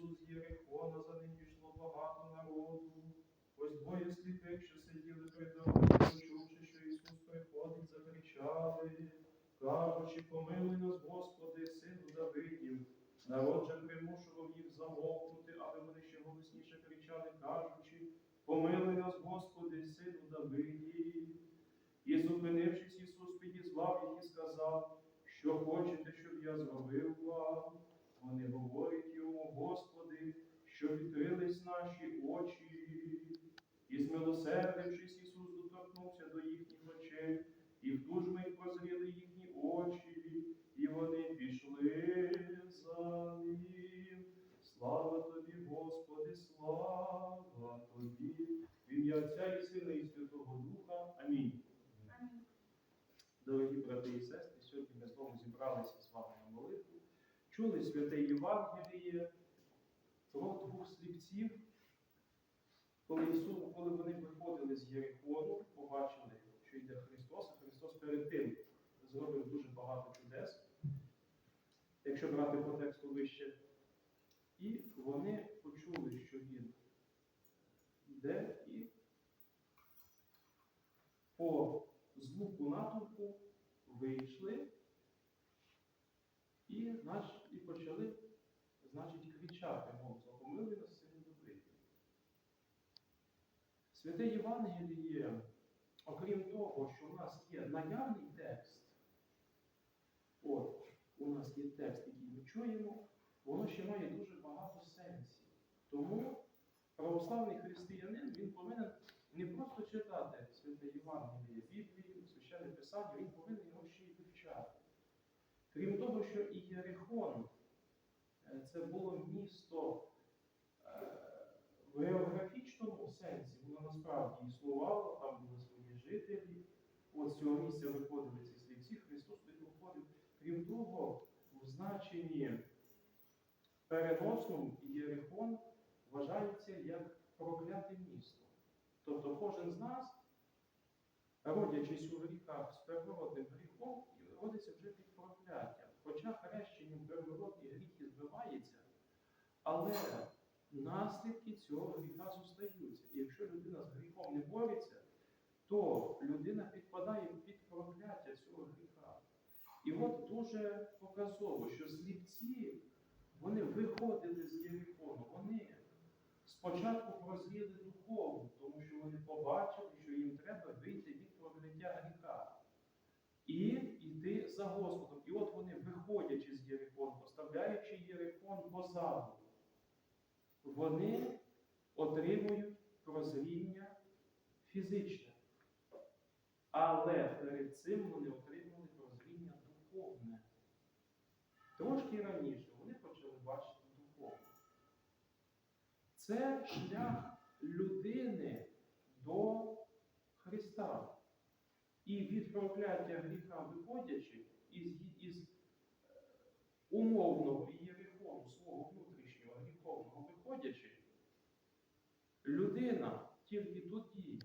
Ісус Єрихона, за ним пішло багато народу. Ось двоє сліпих, що сиділи перед дорогою, почувши, що Ісус приходить, закричали, кажучи, помилуй нас, Господи, сину Давидів. Народ же примушував їх замовкнути, але вони ще голосніше кричали, кажучи, помилуй нас, Господи, сину Давидів. І зупинившись, Ісус підізвав їх і сказав, що хочете, щоб я зробив вам. Вони говорять йому, Господи, що відкрились наші очі. І змилосердившись, Ісус доторкнувся до їхніх очей, і в ту ж мить прозріли їхні очі, і вони пішли за ним. Слава тобі, Господи, слава тобі. В ім'я Отця і Сина і Святого Духа. Амінь. Амінь. Дорогі брати і сестри, сьогодні ми знову зібралися з вами на молитву. Чули святе Євангеліє про двох сліпців, коли Ісус, коли вони виходили з Єрихону, побачили, що йде Христос, а Христос перед тим зробив дуже багато чудес, якщо брати по тексту вище. І вони почули, що він йде, і по звуку натовпу вийшли і, і почали, значить, кричати, мов, помилуй нас сину добрий. Святе Євангеліє, окрім того, що у нас є наявний текст, от, у нас є текст, який ми чуємо, воно ще має дуже багато сенсів. Тому православний християнин він повинен не просто читати святе Євангеліє, Біблію, священне Писання, він повинен його ще й вивчати. Крім того, що і Єрихон е, це було місто е, в географічному сенсі, воно насправді існувало, там були свої жителі. От цього місця виходили ці слівці, Христос тут виходив. Крім того, в значенні переносному Єрихон вважається як прокляте місто. Тобто кожен з нас, родячись у гріхах з первородним гріхом, родиться вже під прокляттям. Хоча хрещенням первородні гріхи збивається, але наслідки цього гріха зостаються. І якщо людина з гріхом не бореться, то людина підпадає під прокляття цього гріха. І от дуже показово, що сліпці, вони виходили з Єрихону, вони спочатку прозріли духовно, тому що вони побачили, що їм треба вийти від прокляття гріха і йти за Господом. І от вони, виходячи з Єрихону, поставляючи Єрихон позаду, вони отримують прозріння фізичне. Але перед цим вони отримали прозріння духовне. Трошки раніше вони почали бачити духовне. Це шлях людини до Христа. І від прокляття гріха виходячи, із, із е, умовного Єрихону, свого внутрішнього виходячи, людина тільки тоді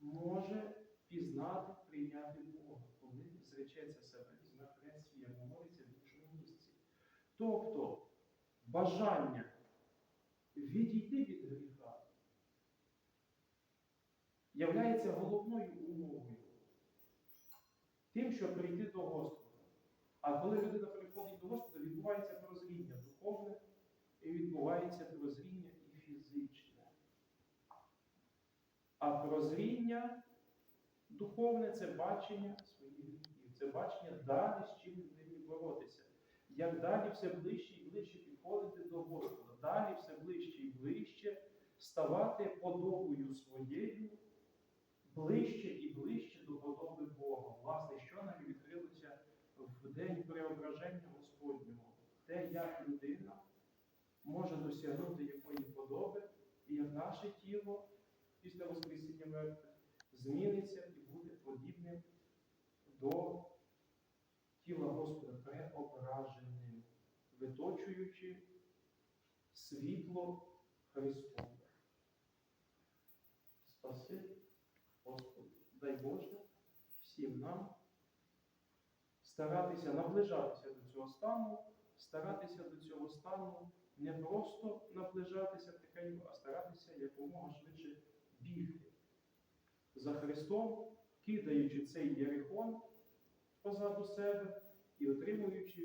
може пізнати, прийняти Бога, коли зречеться себе, візьме хрест свій, як говориться в іншому місці. Тобто бажання відійти від гріха являється головною умовою тим, щоб прийти до Господа. А коли людина приходить до Господа, відбувається прозріння духовне і відбувається прозріння і фізичне. А прозріння духовне це бачення своїх гріхів, це бачення далі, з чим людині боротися. Як далі все ближче і ближче підходити до Господа, далі все ближче і ближче ставати подобою своєю, ближче і ближче до подоби Бога. Власне, що нам відкрилося в день преображення Господнього, те, як людина може досягнути якої подоби, і як наше тіло після Воскресіння мертвих зміниться і буде подібним до тіла Господа преображеним, виточуючи світло Христове. Спаси, Господи, дай Боже всім нам старатися наближатися до цього стану, старатися до цього стану не просто наближатися тихенько, а старатися якомога швидше бігти за Христом, кидаючи цей Єрихон позаду себе і отримуючи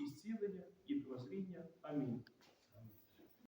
і зцілення, і прозріння. Амінь.